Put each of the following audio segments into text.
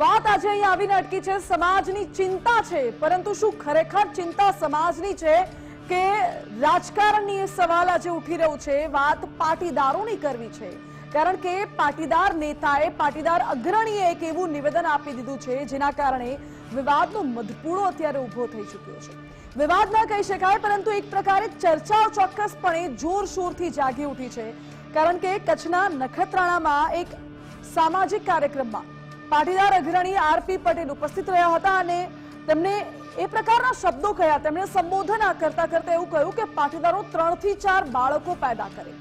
વાત આજે અહીંયા આવીને અટકી છે. સમાજની ચિંતા છે. પરંતુ શું ખરેખર ચિંતા સમાજની છે કે રાજકારણની સવાલ આજે ઉઠી રહ્યું છે. વાત પાટીદારોની કરવી છે. કારણ કે પાટીદાર નેતાએ, પાટીદાર અગ્રણીએ એક એવું નિવેદન આપી દીધું છે, જેના કારણે વિવાદનો મધપૂળો અત્યારે ઊભો થઈ ચૂક્યો છે. વિવાદ ન કહી શકાય, પરંતુ એક પ્રકારે ચર્ચાઓ ચોક્કસપણે જોરશોરથી જાગી ઉઠી છે. કારણ કે કચ્છના નખત્રાણામાં એક સામાજિક કાર્યક્રમમાં પાટીદાર અગ્રણી આરપી પટેલ ઉપસ્થિત રહ્યા હતા અને તેમને એ પ્રકારના શબ્દો કહ્યા. તેમણે સંબોધન કરતા કરતા એવું કહ્યું કે પાટીદારો ત્રણથી ચાર બાળકો પેદા કરે.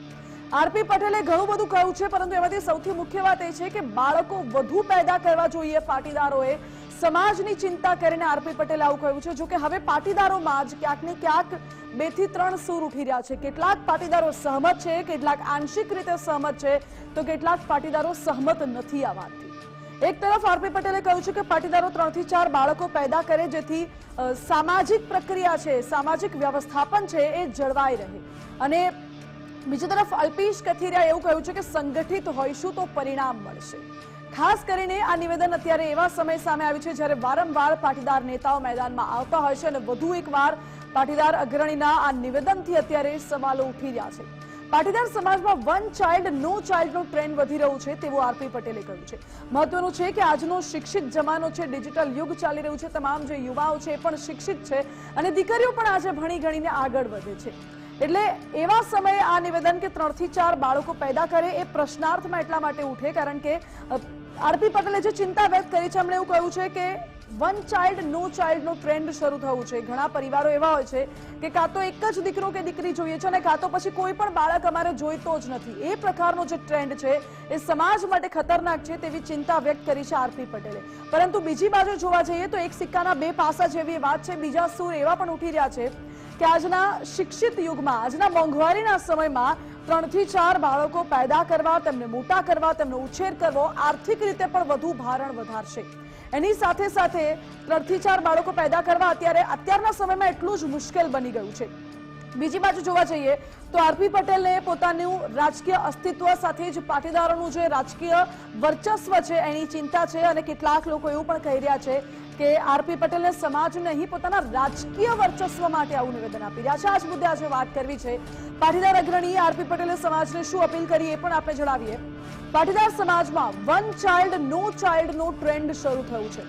આરપી પટેલે ઘણું બધું કહ્યું છે, પરંતુ એમાંથી સૌથી મુખ્ય વાત એ છે કે બાળકો વધુ પેદા કરવા જોઈએ પાટીદારોએ. સમાજની ચિંતા કરીને આરપી પટેલે આવું કહ્યું છે. જો કે હવે પાટીદારોમાં જ ક્યાંક ને ક્યાંક બેથી ત્રણ સૂર ઉઠી રહ્યા છે. કેટલાક પાટીદારો સહમત છે, કેટલાક આંશિક રીતે સહમત છે, તો કેટલાક પાટીદારો સહમત નથી આ વાતથી એક તરફ આરપી પટેલે કહ્યું છે કે પાટીદારો ત્રણથી ચાર બાળકો પેદા કરે જેથી સામાજિક પ્રક્રિયા છે, સામાજિક વ્યવસ્થાપન છે એ જળવાઈ રહે. અને બીજી તરફ અલ્પેશ કથિરિયા એવું કહ્યું છે કે સંગઠિત હોઈશું તો પરિણામ મળશે. ખાસ કરીને આ નિવેદન અત્યારે એવા સમય સામે આવ્યું છે જ્યારે વારંવાર પાટીદાર નેતાઓ મેદાનમાં આવતા હોય છે અને વધુ એકવાર પાટીદાર અગ્રણીના આ નિવેદનથી અત્યારે સવાલો ઉઠી રહ્યા છે. પાટીદાર સમાજમાં વન ચાઇલ્ડ નો ચાઇલ્ડનો ટ્રેન્ડ વધી રહ્યું છે તેવું આરપી પટેલે કહ્યું છે. મહત્વનું છે કે આજનો શિક્ષિત જમાનો છે ડિજિટલ યુગ ચાલી રહ્યું છે, તમામ જે યુવાઓ છે એ પણ શિક્ષિત છે અને દીકરીઓ પણ આજે ભણી ગણીને આગળ વધે છે. એટલે એવા સમયે આ નિવેદન કે ત્રણથી ચાર બાળકો પેદા કરે એ પ્રશ્નાર્થમાં એટલા માટે ઉઠે, કારણ કે આરપી પટેલે જે ચિંતા વ્યક્ત કરી છે, એમણે એવું કહ્યું છે કે વન ચાઇલ્ડ નો ચાઇલ્ડનો ટ્રેન્ડ શરૂ થયું છે. ઘણા પરિવારો એવા હોય છે કે કાં તો એક જ દીકરો કે દીકરી જોઈએ છે અને કાં તો પછી કોઈ પણ બાળક અમારે જોઈતો જ નથી. એ પ્રકારનો જે ટ્રેન્ડ છે, એ સમાજ માટે ખતરનાક છે તેવી ચિંતા વ્યક્ત કરી છે આરપી પટેલે. પરંતુ બીજી બાજુ જોવા જઈએ તો એક સિક્કાના બે પાસા જેવી વાત છે. બીજા સૂર એવા પણ ઉઠી રહ્યા છે કે આજના શિક્ષિત યુગમાં, આજના મોંઘવારીના સમયમાં ત્રણથી ચાર બાળકો પેદા કરવા, તેમને મોટા કરવા, તેમનો ઉછેર કરવો, આર્થિક રીતે પણ વધુ ભારણ વધારશે. એની સાથે સાથે ત્રણથી ચાર બાળકો પેદા કરવા અત્યારે અત્યારના સમયમાં એટલું જ મુશ્કેલ બની ગયું છે. બીજી બાજુ જોવા જઈએ તો આરપી પટેલે પોતાનું રાજકીય અસ્તિત્વ સાથે જ પાટીદારોનું જે રાજકીય વર્ચસ્વ છે, એની ચિંતા છે અને કેટલાક લોકો એવું પણ કહી રહ્યા છે કે આરપી પટેલને સમાજ નહીં, પોતાના રાજકીય વર્ચસ્વ માટે આવું નિવેદન આપી રહ્યા છે. આ જ મુદ્દે આજે વાત કરવી છે. પાટીદાર અગ્રણીએ આરપી પટેલે સમાજને શું અપીલ કરી એ પણ આપણે જણાવીએ. પાટીદાર સમાજમાં વન ચાઇલ્ડ, નો ચાઇલ્ડનો ટ્રેન્ડ શરૂ થયું છે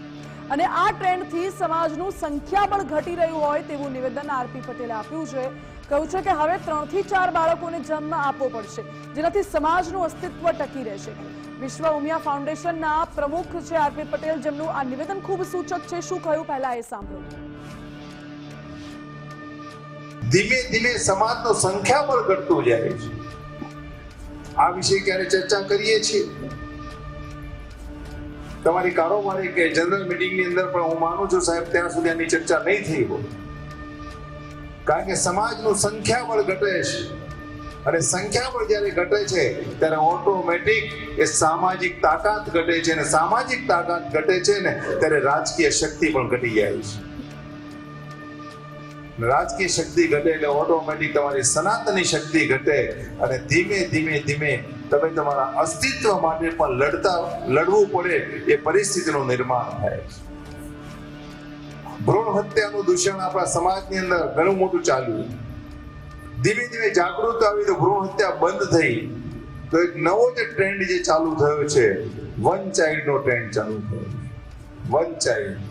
અને આ ટ્રેન્ડથી સમાજનું સંખ્યાબળ ઘટી રહ્યું હોય તેવું નિવેદન આરપી પટેલે આપ્યું છે. કહ્યું છે કે હવે ત્રણથી ચાર બાળકોને જન્મ આપવો પડશે, જેનાથી સમાજનું અસ્તિત્વ ટકી રહેશે. વિશ્વ ઉમિયા ફાઉન્ડેશનના પ્રમુખ છે આરપી પટેલ, જેમનું આ નિવેદન ખૂબ સૂચક છે. શું કહ્યું પહેલા એ સાંભળો. ધીમે ધીમે સમાજનો સંખ્યાબળ ઘટતું જાય છે. આ વિશે ક્યારે ચર્ચા કરીએ છીએ? તમારી કારોબારી કે જનરલ મીટિંગની અંદર પણ હું માનું છું સાહેબ, ત્યાં સુધી આની ચર્ચા નહીં થઈ હોય. કારણ કે સમાજનું સંખ્યાબળ ઘટે છે. અને સંખ્યાબળ જ્યારે ઘટે છે, ત્યારે ઓટોમેટિક એ સામાજિક તાકાત ઘટે છે. અને સામાજિક તાકાત ઘટે છે ને, ત્યારે રાજકીય શક્તિ પણ ઘટી જાય છે. રાજકીય શક્તિ ઘટે એટલે ઓટોમેટિક તમારી સનાતની શક્તિ ઘટે. અને ધીમે ધીમે ધીમે તમે તમારા અસ્તિત્વ માટે પણ લડતા, લડવું પડે એ પરિસ્થિતિનું નિર્માણ થાય છે. ભ્રૂણ હત્યાનું દૂષણ આપણા સમાજની અંદર ઘણું મોટું ચાલ્યું ધીમે ધીમે જાગૃત આવી તો ભ્રૂણ હત્યા બંધ થઈ તો એક નવો જે ટ્રેન્ડ જે ચાલુ થયો છે વન ચાઇલ્ડનો ટ્રેન્ડ ચાલુ થયો વન ચાઇલ્ડ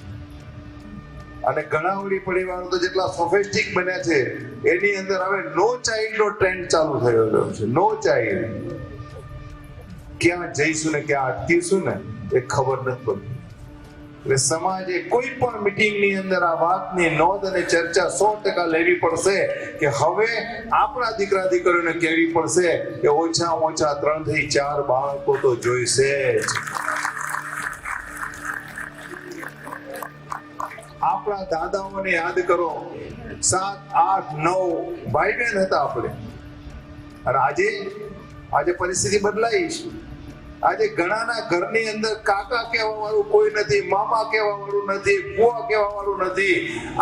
અને ઘણા વળી પરિવારો તો જેટલા સોફેસ્ટિક બન્યા છે, એની અંદર હવે નો ચાઇલ્ડ નો ટ્રેન્ડ ચાલુ થયો છે. નો ચાઇલ્ડ ક્યાં જઈશું ને ક્યાં અટકીશું ને એ ખબર નથી પડતી. એટલે સમાજે કોઈ પણ મીટિંગની અંદર આ વાતની નોંધ અને ચર્ચા સો ટકા લેવી પડશે કે હવે આપણા દીકરા દીકરીઓને કહેવી પડશે કે ઓછા ઓછા ત્રણથી ચાર બાળકો તો જોઈશે જ. આપણા દાદાઓને યાદ કરો, સાત, આઠ, નવ ભાઈ બહેન હતા આપણે. અને આજે આજે પરિસ્થિતિ બદલાઈ છે. આજે ઘણાના ઘરની અંદર કાકા કહેવા વાળું કોઈ નથી, મામા કહેવા વાળું નથી બુઆ કહેવા વાળું નથી.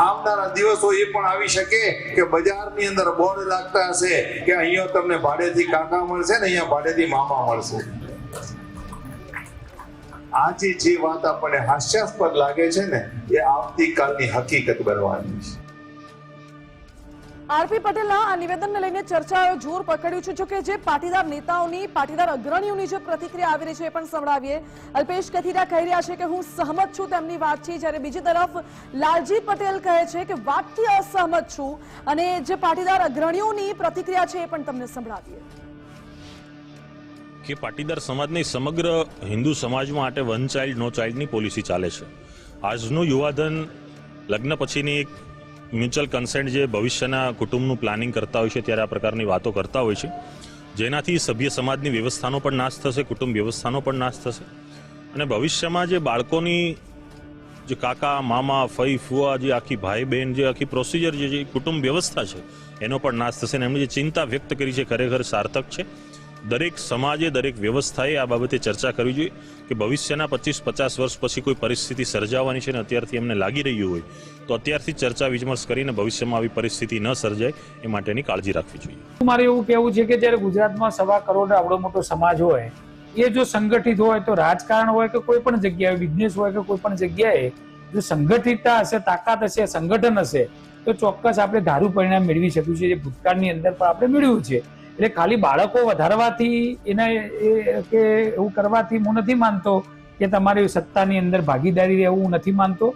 આવનારા દિવસો એ પણ આવી શકે કે બજારની અંદર બોર્ડ લાગતા હશે કે અહીંયા તમને ભાડેથી કાકા મળશે ને અહીંયા ભાડેથી મામા મળશે. આજે જે વાત આપણને હાસ્યાસ્પદ લાગે છે ને, એ આવતીકાલની હકીકત બનવાની છે. આરપી પટેલના આ નિવેદનને લઈને ચર્ચાએ જોર પકડ્યું છે. જોકે જે પાટીદાર નેતાઓની, પાટીદાર અગ્રણીઓની જે પ્રતિક્રિયા આવી રહી છે એ પણ સંભળાવીએ. અલ્પેશ કથિરા કહી રહ્યા છે કે હું સહમત છું તેમની વાતથી જ્યારે બીજી તરફ લાલજી પટેલ કહે છે કે વાતથી અસહમત છું અને જે પાટીદાર અગ્રણીઓની પ્રતિક્રિયા છે એ પણ તમને સંભળાવીએ. કે પાટીદાર સમાજની સમગ્ર હિન્દુ સમાજ માટે વન ચાઇલ્ડ, નો ચાઇલ્ડની પોલિસી ચાલે છે. આજનું યુવાધન લગ્ન પછીની એક મ્યુચ્યુઅલ કન્સેન્ટ જે ભવિષ્યના કુટુંબનું પ્લાનિંગ કરતા હોય છે, ત્યારે આ પ્રકારની વાતો કરતા હોય છે. જેનાથી સભ્ય સમાજની વ્યવસ્થાનો પણ નાશ થશે, કુટુંબ વ્યવસ્થાનો પણ નાશ થશે. અને ભવિષ્યમાં જે બાળકોની જે કાકા, મામા, ફઈ, ફુવા, જે આખી ભાઈ બહેન, જે આખી પ્રોસિજર જે કુટુંબ વ્યવસ્થા છે, એનો પણ નાશ થશે. અને એમની જે ચિંતા વ્યક્ત કરી છે, ખરેખર સાર્થક છે. દરેક સમાજે, દરેક વ્યવસ્થાએ આ બાબતે ચર્ચા કરવી જોઈએ કે ભવિષ્યના પચીસ, પચાસ વર્ષ પછી કોઈ પરિસ્થિતિ સર્જાવાની છે ને અત્યારથી એમને લાગી રહ્યું હોય, તો અત્યારથી ચર્ચા વિમર્શ કરીને ભવિષ્યમાં આવી પરિસ્થિતિ ન સર્જાય એ માટેની કાળજી રાખવી જોઈએ. મારે એવું કહેવું છે કે જ્યારે ગુજરાતમાં સવા કરોડ આવડો મોટો સમાજ હોય, એ જો સંગઠિત હોય તો રાજકારણ હોય કે કોઈ પણ જગ્યાએ બિઝનેસ હોય કે કોઈ પણ જગ્યાએ, જો સંગઠિતતા હશે, તાકાત હશે, સંગઠન હશે, તો ચોક્કસ આપણે ધારું પરિણામ મેળવી શક્યું છે જે ભૂતકાળની અંદર પણ આપણે મેળવ્યું છે. એટલે ખાલી બાળકો વધારવાથી એને કે એવું કરવાથી હું નથી માનતો કે તમારી સત્તાની અંદર ભાગીદારી રહેવું નથી માનતો.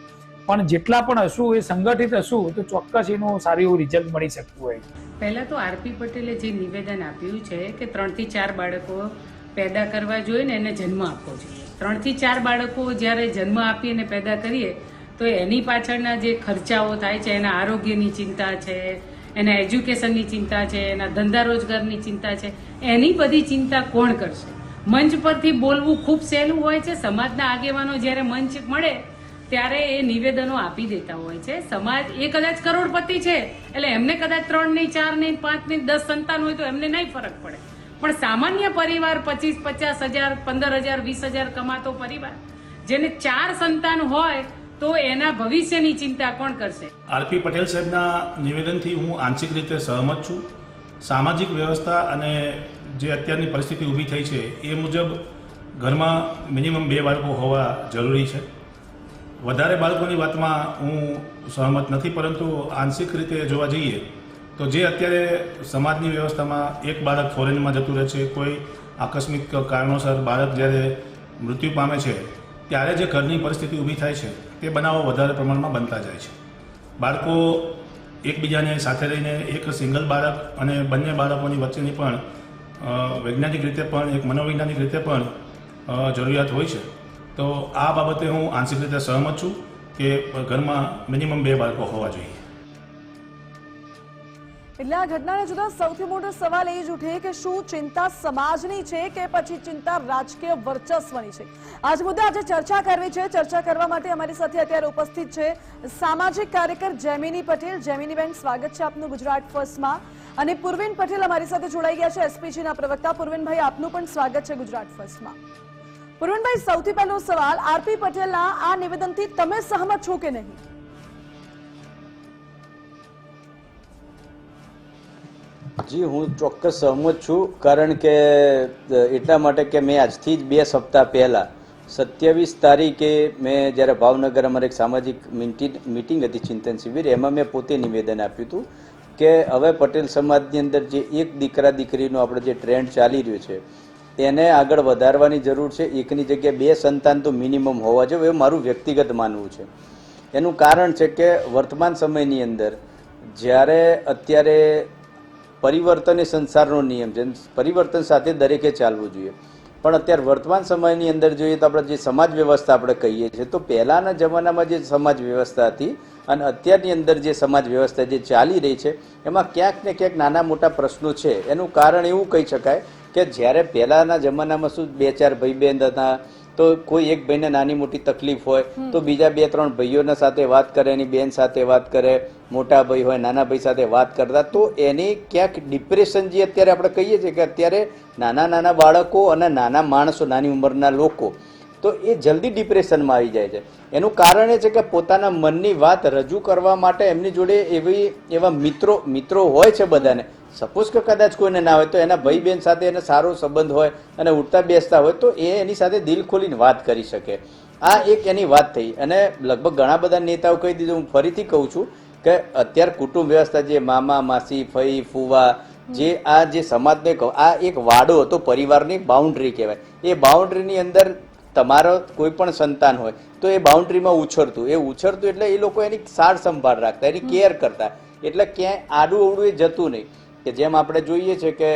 પણ જેટલા પણ હશું, એ સંગઠિત હશું, તો ચોક્કસ એનું સારું એવું રિઝલ્ટ મળી શકતું હોય. પહેલાં તો આરપી પટેલે જે નિવેદન આપ્યું છે કે ત્રણથી ચાર બાળકો પેદા કરવા જોઈએ ને એને જન્મ આપવો જોઈએ. ત્રણથી ચાર બાળકો જ્યારે જન્મ આપી અને પેદા કરીએ, તો એની પાછળના જે ખર્ચાઓ થાય છે, એના આરોગ્યની ચિંતા છે એના એજ્યુકેશનની ચિંતા છે, એના ધંધા રોજગારની ચિંતા છે. એની બધી ચિંતા કોણ કરશે? મંચ પરથી બોલવું ખૂબ સહેલું હોય છે. સમાજના આગેવાનો જ્યારે મંચ મળે, ત્યારે એ નિવેદનો આપી દેતા હોય છે. સમાજ એ કદાચ કરોડપતિ છે, એટલે એમને કદાચ ત્રણ નહીં ચાર નહીં પાંચ નહીં દસ સંતાન હોય તો એમને નહીં ફરક પડે. પણ સામાન્ય પરિવાર પચીસ, પચાસ હજાર, પંદર હજાર, વીસ હજાર કમાતો પરિવાર, જેને ચાર સંતાન હોય તો એના ભવિષ્યની ચિંતા કોણ કરશે? આરપી પટેલ સાહેબના નિવેદનથી હું આંશિક રીતે સહમત છું. સામાજિક વ્યવસ્થા અને જે અત્યારની પરિસ્થિતિ ઊભી થઈ છે, એ મુજબ ઘરમાં મિનિમમ બે બાળકો હોવા જરૂરી છે. વધારે બાળકોની વાતમાં હું સહમત નથી, પરંતુ આંશિક રીતે જોવા જઈએ, તો જે અત્યારે સમાજની વ્યવસ્થામાં એક બાળક ફોરેનમાં જતું રહે છે, કોઈ આકસ્મિક કારણોસર બાળક જ્યારે મૃત્યુ પામે છે ત્યારે જે ઘરની પરિસ્થિતિ ઊભી થાય છે, તે બનાવો વધારે પ્રમાણમાં બનતા જાય છે. બાળકો એકબીજાને સાથે રહીને એક સિંગલ બાળક અને બંને બાળકોની વચ્ચેની પણ વૈજ્ઞાનિક રીતે પણ, એક મનોવૈજ્ઞાનિક રીતે પણ જરૂરિયાત હોય છે. તો આ બાબતે હું આંશિક રીતે સહમત છું કે ઘરમાં મિનિમમ બે બાળકો હોવા જોઈએ. એટલે આ ઘટનાને જોતા સૌથી મોટો સવાલ એ જ ઉઠે કે શું ચિંતા સમાજની છે કે પછી ચિંતા રાજકીય વર્ચસ્વની છે? આજ મુદ્દે આજે ચર્ચા કરવી છે. ચર્ચા કરવા માટે અમારી સાથે અત્યારે ઉપસ્થિત છે સામાજિક કાર્યકર જેમિની પટેલ. જેમિનીબેન, સ્વાગત છે આપનું ગુજરાત ફર્સ્ટમાં. અને પૂર્વિન પટેલ અમારી સાથે જોડાઈ ગયા છે, એસપીજીના પ્રવક્તા. પૂર્વિનભાઈ, આપનું પણ સ્વાગત છે ગુજરાત ફર્સ્ટમાં. પૂર્વિનભાઈ, સૌથી પહેલો સવાલ, આરપી પટેલના આ નિવેદનથી તમે સહમત છો કે નહીં? જી, હું ચોક્કસ સહમત છું, કારણ કે એટલા માટે કે મેં આજથી જ બે સપ્તાહ પહેલાં સત્યાવીસ તારીખે મેં જ્યારે ભાવનગર અમારે એક સામાજિક મીટિંગ હતી ચિંતન શિબિર, એમાં મેં પોતે નિવેદન આપ્યું હતું કે હવે પટેલ સમાજની અંદર જે એક દીકરા દીકરીનો આપણે જે ટ્રેન્ડ ચાલી રહ્યો છે, એને આગળ વધારવાની જરૂર છે, એકની જગ્યાએ બે સંતાન તો મિનિમમ હોવા જોઈએ, એવું મારું વ્યક્તિગત માનવું છે. એનું કારણ છે કે વર્તમાન સમયની અંદર જ્યારે અત્યારે પરિવર્તન એ સંસારનો નિયમ છે. પરિવર્તન સાથે દરેકે ચાલવું જોઈએ. પણ અત્યારે વર્તમાન સમયની અંદર જોઈએ તો આપણે જે સમાજ વ્યવસ્થા આપણે કહીએ છીએ, તો પહેલાંના જમાનામાં જે સમાજ વ્યવસ્થા હતી અને અત્યારની અંદર જે સમાજ વ્યવસ્થા જે ચાલી રહી છે, એમાં ક્યાંક ને ક્યાંક નાના મોટા પ્રશ્નો છે. એનું કારણ એવું કહી શકાય કે જ્યારે પહેલાંના જમાનામાં શું બે ચાર ભાઈ બહેન હતા તો કોઈ એક ભાઈને નાની મોટી તકલીફ હોય તો બીજા બે ત્રણ ભાઈઓના સાથે વાત કરે એની બેન સાથે વાત કરે મોટા ભાઈ હોય નાના ભાઈ સાથે વાત કરતા તો એની ક્યાંક ડિપ્રેશન જે અત્યારે આપણે કહીએ છીએ કે અત્યારે નાના નાના બાળકો અને નાના માણસો નાની ઉંમરના લોકો તો એ જલ્દી ડિપ્રેશનમાં આવી જાય છે. એનું કારણ એ છે કે પોતાના મનની વાત રજૂ કરવા માટે એમની જોડે એવી એવા મિત્રો મિત્રો હોય છે બધાને સપોઝ કે કદાચ કોઈને ના હોય તો એના ભાઈ બહેન સાથે એને સારો સંબંધ હોય અને ઉઠતા બેસતા હોય તો એ એની સાથે દિલ ખોલીને વાત કરી શકે. આ એક એની વાત થઈ અને લગભગ ઘણા બધા નેતાઓ કહી દીધું. હું ફરીથી કહું છું કે અત્યારે કુટુંબ વ્યવસ્થા જે મામા માસી ફઈ ફુવા જે આ જે સમાજને કહો આ એક વાડો હતો પરિવારની બાઉન્ડ્રી કહેવાય. એ બાઉન્ડ્રીની અંદર તમારો કોઈ પણ સંતાન હોય તો એ બાઉન્ડ્રીમાં ઉછરતું. એ ઉછરતું એટલે એ લોકો એની સાર સંભાળ રાખતા એની કેર કરતા. એટલે ક્યાંય આડું અવડું એ જતું નહીં. કે જેમ આપણે જોઈએ છે કે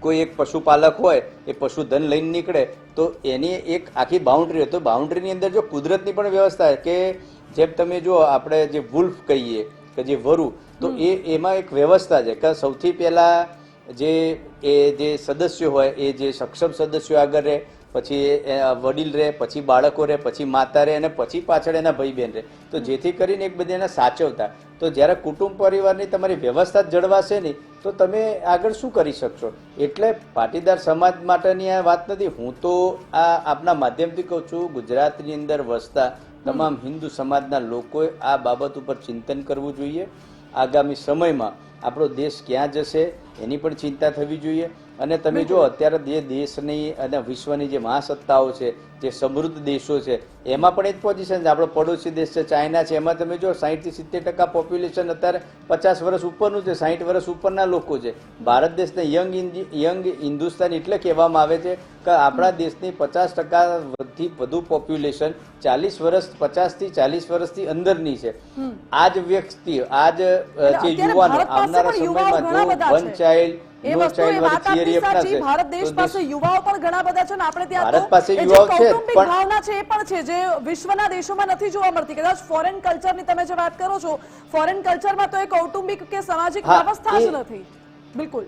કોઈ એક પશુપાલક હોય એ પશુધન લઈને નીકળે તો એની એક આખી બાઉન્ડ્રી હોય. તો બાઉન્ડ્રીની અંદર જો કુદરતની પણ વ્યવસ્થા કે જેમ તમે જો આપણે જે વુલ્ફ કહીએ કે જે વરુ તો એ એમાં એક વ્યવસ્થા છે કે સૌથી પહેલાં જે એ જે સદસ્ય હોય એ જે સક્ષમ સદસ્યો આગળ રહે પછી વડીલ રહે, પછી બાળકો રહે, પછી માતા રહે અને પછી પાછળ એના ભાઈ બહેન રહે. તો જેથી કરીને એક એને સાચવતા. તો જ્યારે કુટુંબ પરિવારની તમારી વ્યવસ્થા જ જળવાશે નહીં, તો તમે આગળ શું કરી શકશો? એટલે પાટીદાર સમાજ માટેની આ વાત નથી. હું તો આ આપના માધ્યમથી કહું છું, ગુજરાતની અંદર વસતા તમામ હિન્દુ સમાજના લોકોએ આ બાબત ઉપર ચિંતન કરવું જોઈએ. આગામી સમયમાં આપણો દેશ ક્યાં જશે, એની પણ ચિંતા થવી જોઈએ. અને તમે જો અત્યારે જે દેશની અને વિશ્વની જે મહાસત્તાઓ છે જે સમૃદ્ધ દેશો છે એમાં પણ એ જ પોઝિશન છે. આપણો પડોશી દેશ છે ચાઇના છે. એમાં તમે જો સાહીઠથી સિત્તેર ટકા પોપ્યુલેશન અત્યારે પચાસ વર્ષ ઉપરનું છે સાહીઠ વર્ષ ઉપરના લોકો છે. ભારત દેશને યંગ યંગ હિન્દુસ્તાન એટલે કહેવામાં આવે છે કે આપણા દેશની પચાસ ટકાથી વધુ પોપ્યુલેશન ચાલીસ વર્ષ પચાસથી ચાલીસ વર્ષથી અંદરની છે. આ જ વ્યક્તિ આ જ જે યુવાનો આવનારા સમયમાં જો વન ચાઇલ્ડ એ વસ્તુ એ વાત આપની સાચી. ભારત દેશ પાસે યુવાઓ પણ ઘણા બધા છે ને આપણે ત્યાં ભારત પાસે યુવાઓ છે, પણ- ભાવના છે એ પણ છે જે વિશ્વના દેશોમાં નથી જોવા મળતી. કદાચ ફોરેન કલ્ચરની તમે જે વાત કરો છો ફોરેન કલ્ચરમાં તો એ કૌટુંબિક કે સામાજિક વ્યવસ્થા જ નથી. બિલકુલ.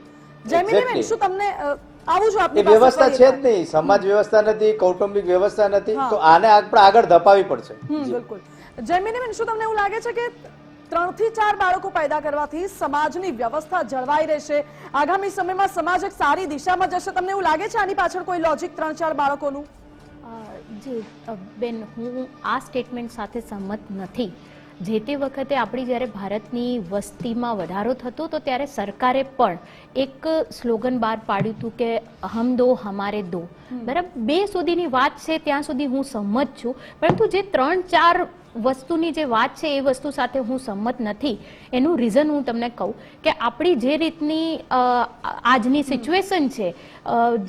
જેમિનીબેન. શું તમને આવું જો એ આપની વ્યવસ્થા છે જ નહીં. સમાજ વ્યવસ્થા નથી કૌટુંબિક વ્યવસ્થા નથી. તો આને આપણે આગળ ધપાવી પડશે. બિલકુલ. જેમિનીબેન શું તમને એવું લાગે છે કે ત્રણથી ચાર બાળકો પેદા કરવાથી સમાજની વ્યવસ્થા જળવાઈ રહેશે. આગામી સમયમાં સમાજ એક સારી દિશામાં જશે. તમને એવું લાગે છે આની પાછળ કોઈ લોજિક ત્રણ ચાર બાળકોનું? જે જી બેન હું આ સ્ટેટમેન્ટ સાથે સંમત નથી. જે તે વખતે આપણી જ્યારે ભારતની વસ્તીમાં વધારો થતો તો ત્યારે સરકારે પણ એક સ્લોગન બહાર પાડ્યું હતું કે હમ દો હમારે દો. બરાબર? બે સુધીની વાત છે ત્યાં સુધી હું સંમત છું. પરંતુ જે ત્રણ ચાર વસ્તુની જે વાત છે એ વસ્તુ સાથે હું સંમત નથી. એનું રીઝન હું તમને કહું કે આપણી જે રીતની આજની સિચ્યુએશન છે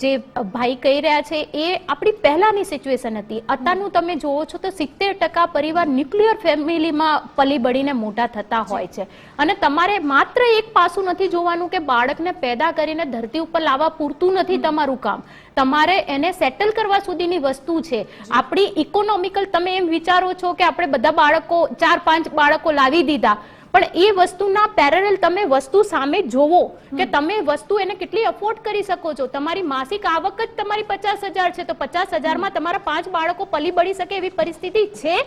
જે ભાઈ કહી રહ્યા છે એ આપણી પહેલાની સિચ્યુએશન હતી. અત્યારનું તમે જોવો છો તો સિત્તેર ટકા પરિવાર ન્યુક્લિયર ફેમિલીમાં પલી બળીને મોટા થતા હોય છે. અને તમારે માત્ર એક પાસું નથી જોવાનું કે બાળકને પેદા કરીને ધરતી ઉપર લાવવા પૂરતું નથી તમારું કામ. તમારે એને સેટલ કરવા સુધીની વસ્તુ છે. આપણી ઇકોનોમિકલ તમે એમ વિચારો છો કે આપણે બધા બાળકો ચાર પાંચ બાળકો લાવી દીધા. પણ એ વસ્તુના પેરેલ તમે વસ્તુ સામે જોવો કે તમે વસ્તુ એને કેટલી અફોર્ડ કરી શકો છો. તમારી માસિક આવક જ તમારી પચાસ હજાર છે. તો પચાસ હજારમાં તમારા પાંચ બાળકો પલી બળી શકે એવી પરિસ્થિતિ છે?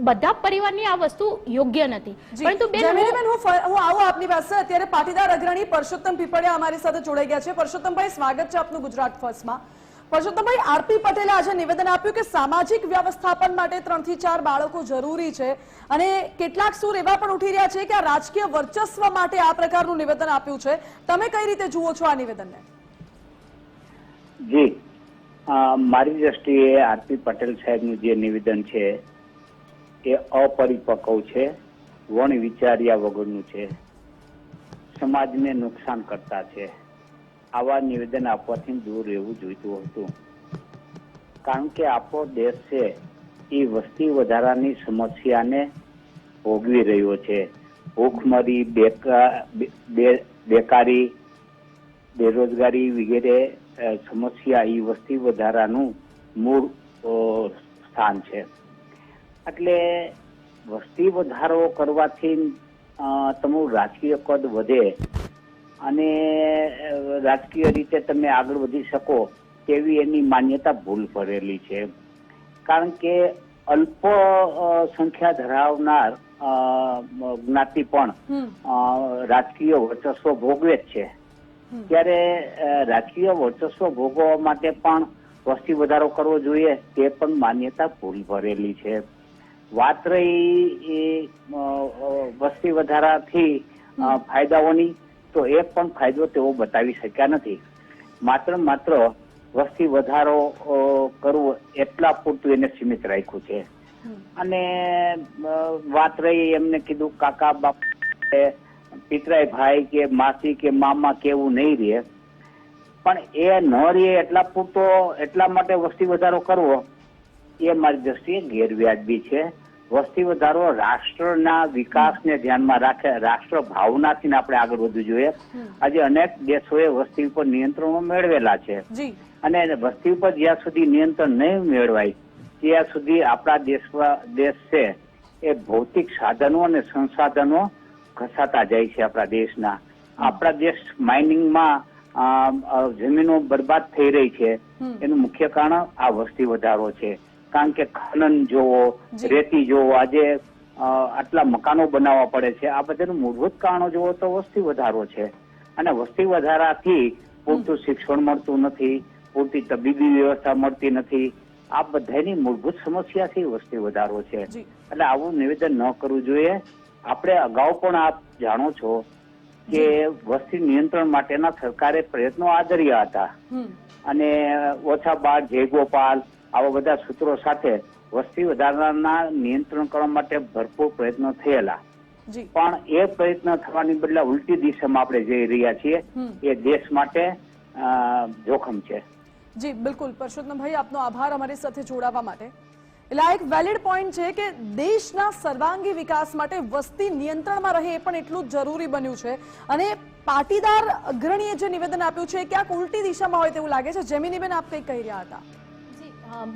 બધા પરિવારની આ વસ્તુ યોગ્ય નથી. પરંતુ બેન હું- હું આવું આપની પાસે અત્યારે પાટીદાર અગ્રણી પરસોત્તમ પીપળિયા અમારી સાથે જોડાઈ ગયા છે. પરસોત્તમભાઈ સ્વાગત છે આપનું ગુજરાત ફર્સ્ટમાં. પરસોત્તમભાઈ આરપી પટેલે આજે નિવેદન આપ્યું કે સામાજિક વ્યવસ્થાપન માટે ત્રણથી ચાર બાળકો જરૂરી છે અને કેટલાક સૂર એવા પણ ઉઠી રહ્યા છે કે આ રાજકીય વર્ચસ્વ માટે આ પ્રકારનું નિવેદન આપ્યું છે. તમે કઈ રીતે જુઓ છો આ નિવેદનને? જી. મારી દ્રષ્ટિએ આરપી પટેલ સાહેબનું જે નિવેદન છે એ અપરિપક્વ છે, વણ વિચાર્યા વગરનું છે. સમાજને નુકસાન કરતા છે. આવા નિવેદન આપવાથી દૂર રહેવું જોઈતું હતું. કારણ કે આપણો દેશ છે, એ વસ્તી વધારાની સમસ્યાને ભોગવી રહ્યો છે. ભૂખમરી બેકારી, બેરોજગારી વગેરે સમસ્યા એ વસ્તી વધારાનું મૂળ સ્થાન છે. એટલે વસ્તી વધારો કરવાથી તમારું રાજકીય કદ વધે અને રાજકીય રીતે તમે આગળ વધી શકો તેવી એની માન્યતા ભૂલ ભરેલી છે. કારણ કે અલ્પ સંખ્યા ધરાવનાર જ્ઞાતિ પણ રાજકીય વર્ચસ્વ ભોગવે જ છે. ત્યારે રાજકીય વર્ચસ્વ ભોગવવા માટે પણ વસ્તી વધારો કરવો જોઈએ તે પણ માન્યતા ભૂલ ભરેલી છે. વાત રહી એ વસ્તી વધારાથી ફાયદાઓની તો એક પણ ફાયદો તેઓ બતાવી શક્યા નથી. માત્ર માત્ર વસ્તી વધારો કરવો એટલા પૂરતું એને સીમિત રાખ્યું છે. અને વાત રહી એમને કીધું કાકા બાપ પિતરાય ભાઈ કે માસી કે મામા કેવું નહીં રહે. પણ એ ન રહે એટલા પૂરતો એટલા માટે વસ્તી વધારો કરવો એ મારી દ્રષ્ટિએ ગેરવ્યાજબી છે. વસ્તી વધારો રાષ્ટ્રના વિકાસને ધ્યાનમાં રાખે રાષ્ટ્ર ભાવનાથી આપણે આગળ વધવું જોઈએ. આજે અનેક દેશોએ વસ્તી ઉપર નિયંત્રણો મેળવેલા છે. અને વસ્તી ઉપર જ્યાં સુધી નિયંત્રણ નહીં મેળવાય ત્યાં સુધી આપણા દેશમાં દેશ છે એ ભૌતિક સાધનો અને સંસાધનો ઘસાતા જાય છે આપણા દેશના. આપણા દેશ માઇનિંગમાં જમીનો બરબાદ થઈ રહી છે. એનું મુખ્ય કારણ આ વસ્તી વધારો છે. કારણ કે ખનન જોવો રેતી જોવો આજે આટલા મકાનો બનાવવા પડે છે. આ બધાનું મૂળભૂત કારણો જોવો તો વસ્તી વધારો છે. અને વસ્તી વધારાથી પૂરતું શિક્ષણ મળતું નથી પૂરતી તબીબી વ્યવસ્થા મળતી નથી. આ બધાની મૂળભૂત સમસ્યાથી વસ્તી વધારો છે. એટલે આવું નિવેદન ન કરવું જોઈએ. આપણે અગાઉ પણ આપ જાણો છો કે વસ્તી નિયંત્રણ માટેના સરકારે પ્રયત્નો આદર્યા હતા. અને ઓછા બાળ જય ગોપાલ આવા બધા સૂત્રો સાથે વસ્તી વધારાના નિયંત્રણ કરવા માટે ભરપૂર પ્રયત્નો થયેલા. પણ એ પ્રયત્ન થવાની બદલે ઉલટી દિશામાં આપણે જઈ રહ્યા છીએ. એ દેશ માટે જોખમ છે. જી બિલકુલ. પરસોત્તમભાઈ આપનો આભાર અમારી સાથે જોડાવા માટે. એટલે આ એક વેલિડ પોઈન્ટ છે કે દેશના સર્વાંગી વિકાસ માટે વસ્તી નિયંત્રણમાં રહે એ પણ એટલું જ જરૂરી બન્યું છે. અને પાટીદાર અગ્રણીએ જે નિવેદન આપ્યું છે ક્યાંક ઉલટી દિશામાં હોય તેવું લાગે છે. જેમિનીબેન આપ કંઈક કહી રહ્યા હતા?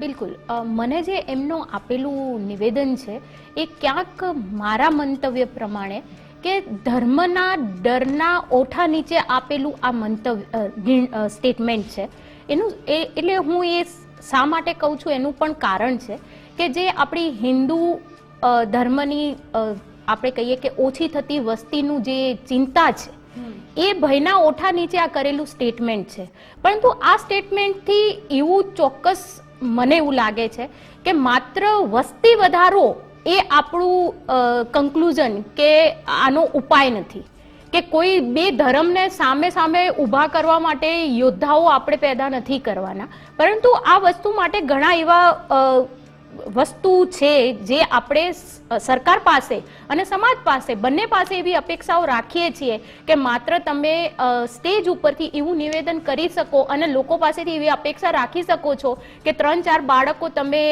બિલકુલ. મને જે એમનું આપેલું નિવેદન છે એ ક્યાંક મારા મંતવ્ય પ્રમાણે કે ધર્મના ડરના ઓઠા નીચે આપેલું આ મંતવ્ય સ્ટેટમેન્ટ છે. એનું એ એટલે હું એ શા માટે કહું છું? એનું પણ કારણ છે કે જે આપણી હિન્દુ ધર્મની આપણે કહીએ કે ઓછી થતી વસ્તીનું જે ચિંતા છે એ ભયના ઓઠા નીચે આ કરેલું સ્ટેટમેન્ટ છે. પરંતુ આ સ્ટેટમેન્ટથી એવું ચોક્કસ મને એવું લાગે છે કે માત્ર વસ્તી વધારો એ આપણું કન્ક્લુઝન કે આનો ઉપાય નથી. કે કોઈ બે ધર્મને સામે સામે ઊભા કરવા માટે યોદ્ધાઓ આપણે પેદા નથી કરવાના. પરંતુ આ વસ્તુ માટે ઘણા એવા વસ્તુ છે જે આપણે સરકાર પાસે અને સમાજ પાસે બંને પાસે એવી અપેક્ષાઓ રાખીએ છીએ કે માત્ર તમે સ્ટેજ ઉપરથી એવું નિવેદન કરી શકો અને લોકો પાસેથી એવી અપેક્ષા રાખી શકો છો કે ત્રણ ચાર બાળકો તમે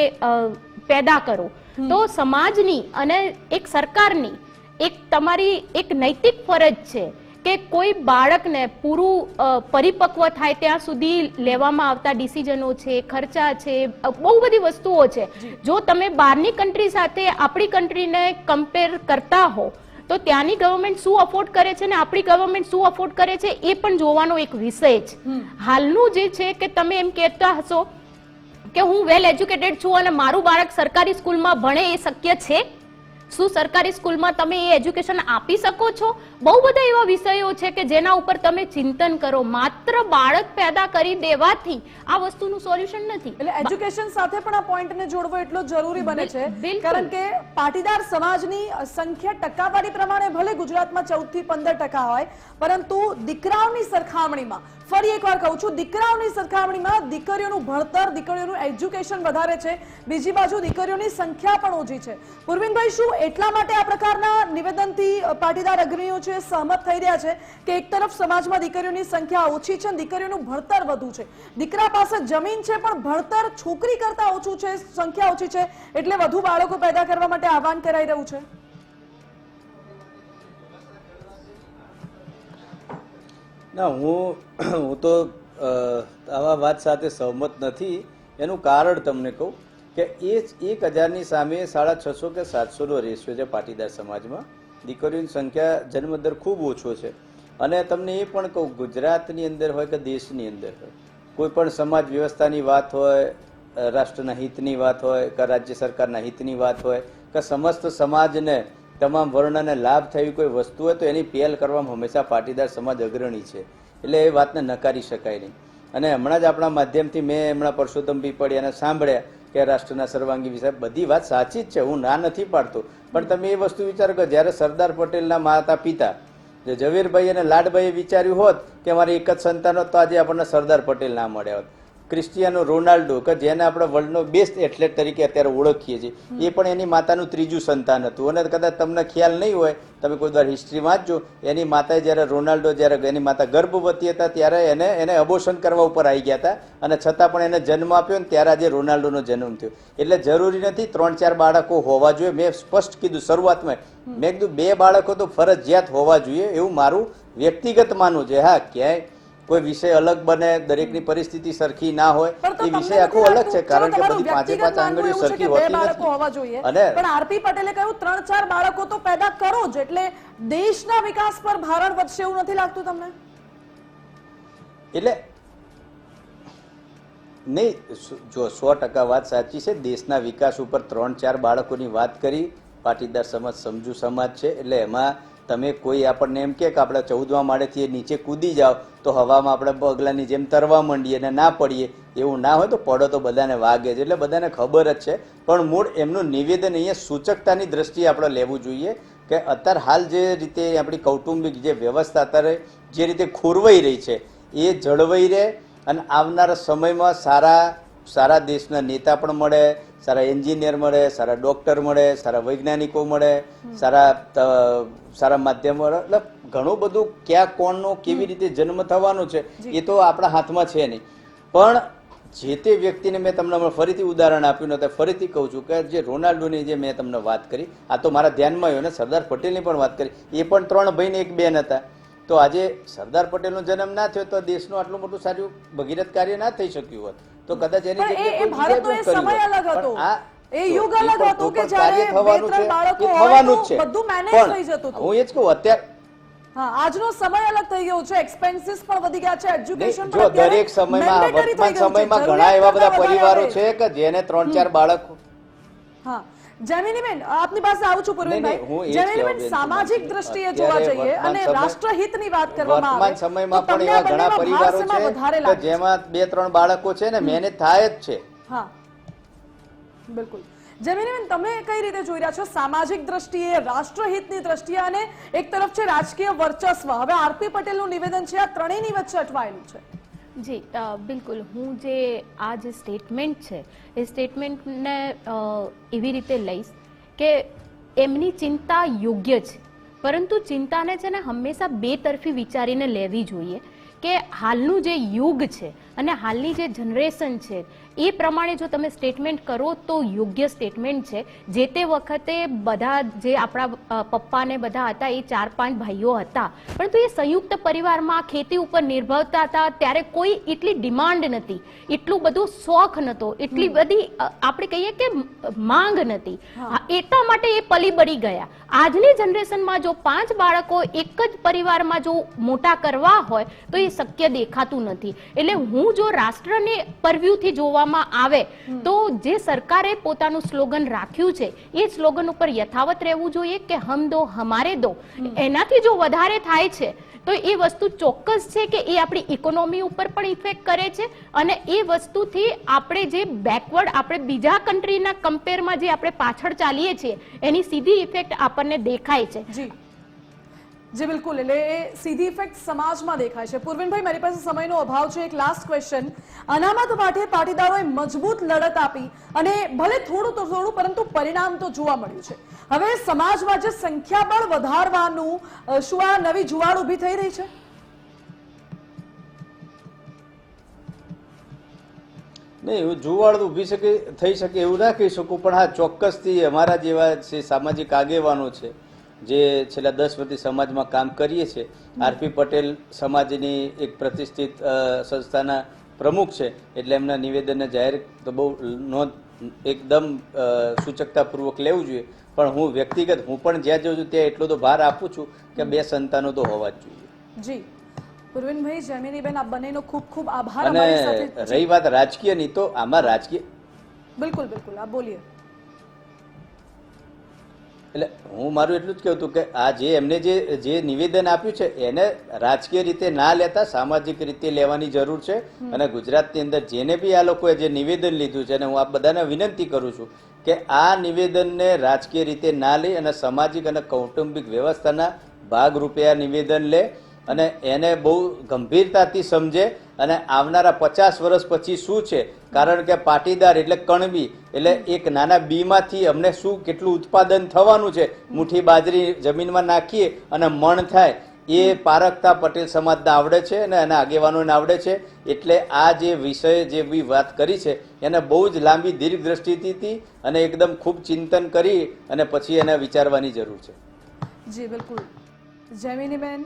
પેદા કરો. તો સમાજની અને એક સરકારની એક તમારી એક નૈતિક ફરજ છે કે કોઈ બાળકને પૂરું પરિપક્વ થાય ત્યાં સુધી લેવામાં આવતા ડિસિઝનો છે ખર્ચા છે બહુ બધી વસ્તુઓ છે. જો. તમે બહારની કન્ટ્રી સાથે આપણી કન્ટ્રીને કમ્પેર કરતા હો તો ત્યાંની ગવર્મેન્ટ શું અફોર્ડ કરે છે ને આપણી ગવર્મેન્ટ શું અફોર્ડ કરે છે એ પણ જોવાનો એક વિષય છે. હાલનું જે છે કે તમે એમ કહેતા હશો કે હું વેલ એજ્યુકેટેડ છું અને મારું બાળક સરકારી સ્કૂલમાં ભણે એ શક્ય છે? શું સરકારી સ્કૂલમાં તમે એ એજ્યુકેશન આપી શકો છો? બહુ બધા એવા વિષયો છે કે જેના ઉપર તમે ચિંતન કરો. માત્ર બાળક પેદા કરી દેવાથી આ વસ્તુનું સોલ્યુશન નથી. એટલે એજ્યુકેશન સાથે પણ આ પોઈન્ટને જોડવો એટલો જરૂરી બને છે. કારણ કે પાટીદાર સમાજની સંખ્યા ટકાવારી પ્રમાણે ભલે ગુજરાતમાં ચૌદથી પંદર ટકા હોય પરંતુ દીકરાઓની સરખામણીમાં ફરી એકવાર કહું છું દીકરાઓની સરખામણીમાં દીકરીઓનું ભણતર દીકરીઓનું એજ્યુકેશન વધારે છે. બીજી બાજુ દીકરીઓની સંખ્યા પણ ઓછી છે. પૂર્વિનભાઈ શું એટલા માટે આ પ્રકારના નિવેદનથી પાટીદાર અગ્રણીઓ છે? સહમત થઈ રહ્યા છે કે એક તરફ સમાજમાં દીકરીઓની સંખ્યા ઓછી છે દીકરીઓનું ભણતર વધુ છે. દીકરા પાસે જમીન છે, પણ ભણતર છોકરી કરતા ઓછું છે, સંખ્યા ઓછી છે, એટલે વધુ બાળકો પેદા કરવા માટે આહવાન કરાઈ રહ્યું છે. ના, હું હું તો આવા વાત સાથે સહમત નથી. એનું કારણ તમને કહું કે એ એક હજારની સામે સાડા છસો કે સાતસોનો રેશિયો છે પાટીદાર સમાજમાં. દીકરીઓની સંખ્યા જન્મદર ખૂબ ઓછો છે. અને તમને એ પણ કહું, ગુજરાતની અંદર હોય કે દેશની અંદર હોય, કોઈ પણ સમાજ વ્યવસ્થાની વાત હોય, રાષ્ટ્રના હિતની વાત હોય, કે રાજ્ય સરકારના હિતની વાત હોય, કે સમસ્ત સમાજને તમામ વર્ણને લાભ થવી કોઈ વસ્તુ હોય, તો એની પહેલ કરવામાં હંમેશા પાટીદાર સમાજ અગ્રણી છે. એટલે એ વાતને નકારી શકાય નહીં. અને હમણાં જ આપણા માધ્યમથી મેં હમણાં પરસોત્તમ પીપળિયાને સાંભળ્યા કે રાષ્ટ્રના સર્વાંગી વિષય બધી વાત સાચી જ છે, હું ના નથી પાડતો. પણ તમે એ વસ્તુ વિચારો કે જ્યારે સરદાર પટેલના માતા પિતા જે ઝવેરભાઈ અને લાડભાઈએ વિચાર્યું હોત કે અમારે એક જ સંતાન હોત, તો આજે આપણને સરદાર પટેલ ના મળ્યા હોત. ક્રિસ્ટિયાનો રોનાલ્ડો કે જેને આપણે વર્લ્ડનો બેસ્ટ એથ્લેટ તરીકે અત્યારે ઓળખીએ છીએ એ પણ એની માતાનું ત્રીજું સંતાન હતું. અને કદાચ તમને ખ્યાલ નહીં હોય તમે કોઈ વાર હિસ્ટ્રી વાંચજો એની માતાએ જ્યારે રોનાલ્ડો જ્યારે એની માતા ગર્ભવતી હતા ત્યારે એને એને અબોશન કરવા ઉપર આવી ગયા હતા. અને છતાં પણ એને જન્મ આપ્યો ને ત્યારે આજે રોનાલ્ડોનો જન્મ થયો. એટલે જરૂરી નથી ત્રણ ચાર બાળકો હોવા જોઈએ. મેં સ્પષ્ટ કીધું શરૂઆતમાં મેં કીધું બે બાળકો તો ફરજિયાત હોવા જોઈએ એવું મારું વ્યક્તિગત માનવું છે. હા ક્યાંય કોઈ વિષય અલગ બને દરેકની પરિસ્થિતિ સરખી ના હોય એ વિષય આખો અલગ છે કારણ કે બધી પાંચે પાંચ આંગળીઓ સરખી હોતી નથી. જોઈએ અને પણ આરપી પટેલે કહ્યું ત્રણ ચાર બાળકો તો પેદા કરો જ એટલે દેશના વિકાસ પર ભારણ વધશે એવું નથી લાગતું તમને? એટલે નહીં જો સો ટકા વાત સાચી છે દેશના વિકાસ ઉપર ત્રણ ચાર બાળકોની વાત કરી પાટીદાર સમાજ સમજુ સમાજ છે એટલે એમાં તમે કોઈ આપણને એમ કે આપણે ચૌદમા માળેથી નીચે કૂદી જાઓ, તો હવામાં આપણે પગલાંની જેમ તરવા માંડીએ અને ના પડીએ, એવું ના હોય તો પડો તો બધાને વાગે છે. એટલે બધાને ખબર જ છે. પણ મૂળ એમનું નિવેદન અહીંયા સૂચકતાની દ્રષ્ટિએ આપણે લેવું જોઈએ કે અત્યારે હાલ જે રીતે આપણી કૌટુંબિક જે વ્યવસ્થા અત્યારે જે રીતે ખોરવાઈ રહી છે, એ જળવાઈ રહે અને આવનારા સમયમાં સારા સારા દેશના નેતા પણ મળે સારા એન્જિનિયર મળે સારા ડોક્ટર મળે સારા વૈજ્ઞાનિકો મળે સારા સારા માધ્યમ એટલે ઘણું બધું ક્યાં કોણનો કેવી રીતે જન્મ થવાનો છે એ તો આપણા હાથમાં છે નહીં. પણ જે તે વ્યક્તિને મેં તમને હમણાં ફરીથી ઉદાહરણ આપ્યું ને ફરીથી કહું છું કે જે રોનાલ્ડોની જે મેં તમને વાત કરી આ તો મારા ધ્યાનમાં આવ્યો ને સરદાર પટેલની પણ વાત કરી એ પણ ત્રણ ભાઈને એક બેન હતા. તો આજે સરદાર પટેલનો જન્મ ના થયો તો દેશનું આટલું મોટું સારું ભગીરથ કાર્ય ના થઈ શક્યું હોત. તો કદાચ એની એ- જગ્યાએ ભારતનો એ સમય અલગ હતો. એ યુગ અલગ હતો કે જ્યારે બે ત્રણ બાળકો થવાનું છે. બધું manage થઈ જતું હતું. હું એ જ કહું અત્યારે હા આજનો સમય અલગ થઈ ગયો છે. એક્સપેન્સીસ પણ વધી ગયા છે. એજ્યુકેશન જો દરેક સમયમાં વર્તમાન સમયમાં ઘણા એવા બધા પરિવારો છે કે જેને ત્રણ ચાર બાળકો હા. જેમિનીબેન આપની પાસે આવું છું પૂર્વિનભાઈ. જેમિનીબેન સામાજિક દ્રષ્ટિએ જોવા જઈએ અને રાષ્ટ્રહિતની વાત કરવામાં આવે વર્તમાન સમયમાં પણ એવા ઘણા પરિવારો છે કે જેમાં બે ત્રણ બાળકો છે ને મહેનત થાય જ છે. હા. બિલકુલ. જમીનબેન તમે કઈ રીતે જોઈ રહ્યા છો સામાજિક દ્રષ્ટિએ રાષ્ટ્રહિતની દ્રષ્ટિએ અને એક તરફ છે રાજકીય વર્ચસ્વ? હવે આરપી પટેલનું નિવેદન છે આ ત્રણેયની વચ્ચે અટવાયેલું છે. જી બિલકુલ. હું જે આ જે સ્ટેટમેન્ટ છે, એ સ્ટેટમેન્ટને એવી રીતે લઈશ કે એમની ચિંતા યોગ્ય છે. પરંતુ ચિંતાને છે ને હંમેશા બે તરફી વિચારીને લેવી જોઈએ કે હાલનું જે યુગ છે અને હાલની જે જનરેશન છે એ પ્રમાણે જો તમે સ્ટેટમેન્ટ કરો તો યોગ્ય સ્ટેટમેન્ટ છે. જે તે વખતે બધા જે આપણા પપ્પાને બધા હતા એ ચાર પાંચ ભાઈઓ હતા. પરંતુ એ સંયુક્ત પરિવારમાં ખેતી ઉપર નિર્ભરતા હતા ત્યારે કોઈ એટલી ડિમાન્ડ નથી. એટલું બધું શોખ નતો. એટલી બધી આપણે કહીએ કે માંગ નથી. એટલા માટે એ પલીબળી ગયા. આજની જનરેશનમાં જો પાંચ બાળકો એક જ પરિવારમાં જો મોટા કરવા હોય તો એ શક્ય દેખાતું નથી. એટલે હું જો રાષ્ટ્રને પરવ્યુથી જોવામાં આવે, તો જે સરકારે પોતાનું સ્લોગન રાખ્યું છે, એ સ્લોગન ઉપર યથાવત રહેવું જોઈએ કે હમ દો, હમારે દો? એનાથી જો વધારે થાય છે, તો એ વસ્તુ ચોક્કસ છે કે એ આપણી ઇકોનોમી ઉપર પણ ઇફેક્ટ કરે છે અને એ વસ્તુથી આપણે જે બેકવર્ડ આપણે બીજા કન્ટ્રીના કમ્પેરમાં જે આપણે પાછળ ચાલીએ છીએ, એની સીધી ઇફેક્ટ આપણને દેખાય છે. જી, બિલકુલ. એટલે એ સીધી ઇફેક્ટ સમાજમાં દેખાય છે. પૂર્વિનભાઈ, મારી પાસે સમયનો અભાવ છે. એક લાસ્ટ ક્વેશ્ચન અનામત માટે પાટીદારોએ મજબૂત લડત આપી અને ભલે થોડું તો થોડું, પરંતુ પરિણામ તો જોવા મળ્યું છે. હવે સમાજમાં જે સંખ્યાબળ વધારવાનું શું આ નવી જુવાળ ઊભી થઈ રહી છે? નહીં, એવું જુવાળ ઊભી શકે, થઈ શકે એવું ના કહી શકું, પણ હા, ચોક્કસથી અમારા જેવા જે સામાજિક આગેવાનો છે જે છેલ્લા દસ વર્ષથી સમાજમાં કામ કરીએ છીએ આરપી પટેલ સમાજની એક પ્રતિષ્ઠિત સંસ્થાના પ્રમુખ છે એટલે એમના નિવેદનને જાહેર તો બહુ નોંધ એકદમ સૂચકતાપૂર્વક લેવું જોઈએ. પણ હું વ્યક્તિગત હું પણ જ્યાં જઉં છું ત્યાં એટલો તો ભાર આપું છું કે બે સંતાનો તો હોવા જ જોઈએ. જી. પૂર્વિનભાઈ જમીનીબેન આ બંનેનો ખૂબ ખૂબ આભાર અને રહી વાત રાજકીયની તો આમાં રાજકીય બિલકુલ બિલકુલ. આપ બોલીએ. એટલે હું મારું એટલું જ કહું હતું કે આ જે એમને જે જે નિવેદન આપ્યું છે એને રાજકીય રીતે ના લેતા સામાજિક રીતે લેવાની જરૂર છે. અને ગુજરાતની અંદર જેને બી આ લોકોએ જે નિવેદન લીધું છે અને હું આ બધાને વિનંતી કરું છું કે આ નિવેદનને રાજકીય રીતે ના લઈ અને સામાજિક અને કૌટુંબિક વ્યવસ્થાના ભાગરૂપે આ નિવેદન લે. અને એને બહુ ગંભીરતાથી સમજે અને આવનારા પચાસ વર્ષ પછી શું છે? કારણ કે પાટીદાર એટલે કણબી, એટલે એક નાના બીમાંથી અમને શું કેટલું ઉત્પાદન થવાનું છે? મુઠ્ઠી બાજરી જમીનમાં નાખીએ અને મણ થાય. એ પારખતા પટેલ સમાજને આવડે છે અને એના આગેવાનોને આવડે છે. એટલે આ જે વિષય જે બી વાત કરી છે, એને બહુ જ લાંબી દીર્ઘ દ્રષ્ટિથી અને એકદમ ખૂબ ચિંતન કરી અને પછી એને વિચારવાની જરૂર છે. જી, બિલકુલ. જયમિનીબેન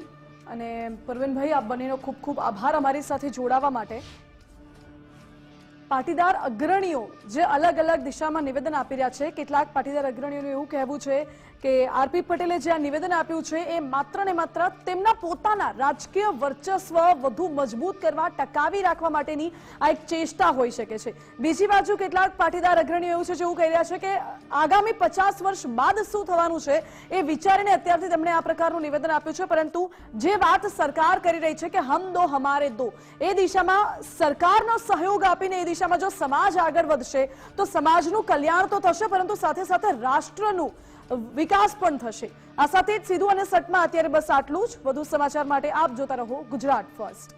અને પરવીનભાઈ, આપ બંનેનો ખૂબ ખૂબ આભાર અમારી સાથે જોડાવા માટે. પાટીદાર અગ્રણીઓ જે અલગ અલગ દિશામાં નિવેદન આપી રહ્યા છે, કેટલાક પાટીદાર અગ્રણીઓનું એવું કહેવું છે કે આરપી પટેલે જે આ નિવેદન આપ્યું છે એ માત્ર ને માત્ર તેમના પોતાના રાજકીય વર્ચસ્વ વધુ મજબૂત કરવા, ટકાવી રાખવા માટેની આ એક ચેષ્ટા હોઈ શકે છે. બીજી બાજુ કેટલાક પાટીદાર અગ્રણીઓ એવું છે જેવું કહી રહ્યા છે કે આગામી પચાસ વર્ષ બાદ શું થવાનું છે એ વિચારીને અત્યારથી તેમણે આ પ્રકારનું નિવેદન આપ્યું છે. પરંતુ જે વાત સરકાર કરી રહી છે કે હમ દો, હમારે દો, એ દિશામાં સરકારનો સહયોગ આપીને એ દિશામાં જો સમાજ આગળ વધશે તો સમાજનું કલ્યાણ તો થશે, પરંતુ સાથે સાથે રાષ્ટ્રનું વિકાસ પણ થશે. આ સાથે જ સીધું અને સટમાં અત્યારે બસ આટલું જ. વધુ સમાચાર માટે આપ જોતા રહો ગુજરાત ફર્સ્ટ.